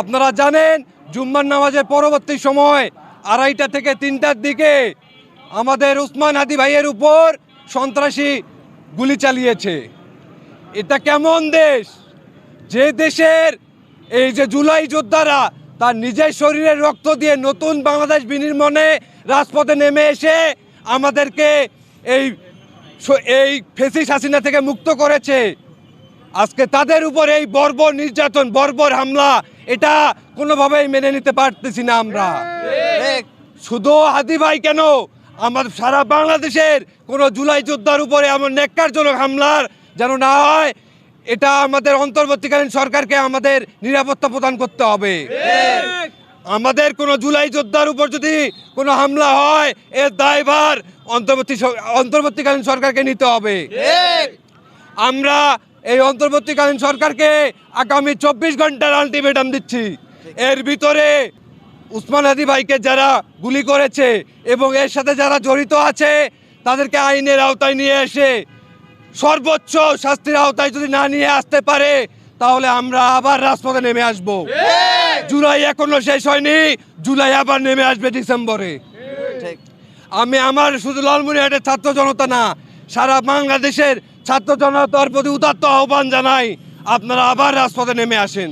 আপনারা জানেন, জুম্মার নামাজের পরবর্তী সময় আড়াইটা থেকে তিনটার দিকে আমাদের উসমান হাদি ভাইয়ের উপর সন্ত্রাসী গুলি চালিয়েছে। এটা কেমন দেশ? যে দেশের এই যে জুলাই যোদ্ধারা তার নিজের শরীরের রক্ত দিয়ে নতুন বাংলাদেশ বিনির্মাণে রাজপথে নেমে এসে আমাদেরকে এই এই ফেসিস হাসিনা থেকে মুক্ত করেছে। আজকে তাদের উপর এই বর্বর নির্যাতন, বর্বর হামলা এটা কোনোভাবেই মেনে নিতে পারতেছি না আমরা। শুধু হাদি ভাই কেন? আমার সারা বাংলাদেশের কোনো জুলাই যোদ্ধার উপরে এমন নেককারজনক হামলার যেন না হয় এটা আমাদের অন্তর্বর্তীকালীন সরকারকে আমাদের নিরাপত্তা প্রদান করতে হবে। আমাদের কোনো জুলাই যোদ্ধার উপর যদি কোনো হামলা হয় এর দায়ভার অন্তর্বর্তী অন্তর্বর্তীকালীন সরকারকে নিতে হবে। আমরা এই অন্তর্বর্তীকালীন সরকারকে আগামী চব্বিশ ঘণ্টার আলটিমেটাম দিচ্ছি। এর ভিতরে উসমান হাদি ভাইকে যারা গুলি করেছে এবং এর সাথে যারা জড়িত আছে তাদেরকে আইনের আওতায় নিয়ে এসে সর্বোচ্চ শাস্তির আওতায় যদি না নিয়ে আসতে পারে তাহলে আমরা আবার রাজপথে নেমে আসব। জুলাই এখনও শেষ হয়নি জুলাই আবার নেমে আসবে ডিসেম্বরে। আমি আমার শুধু লালমনিরহাটের ছাত্র জনতা না সারা বাংলাদেশের ছাত্র জনতার প্রতি উদাত্ত আহ্বান জানাই আপনারা আবার রাজপথে নেমে আসেন।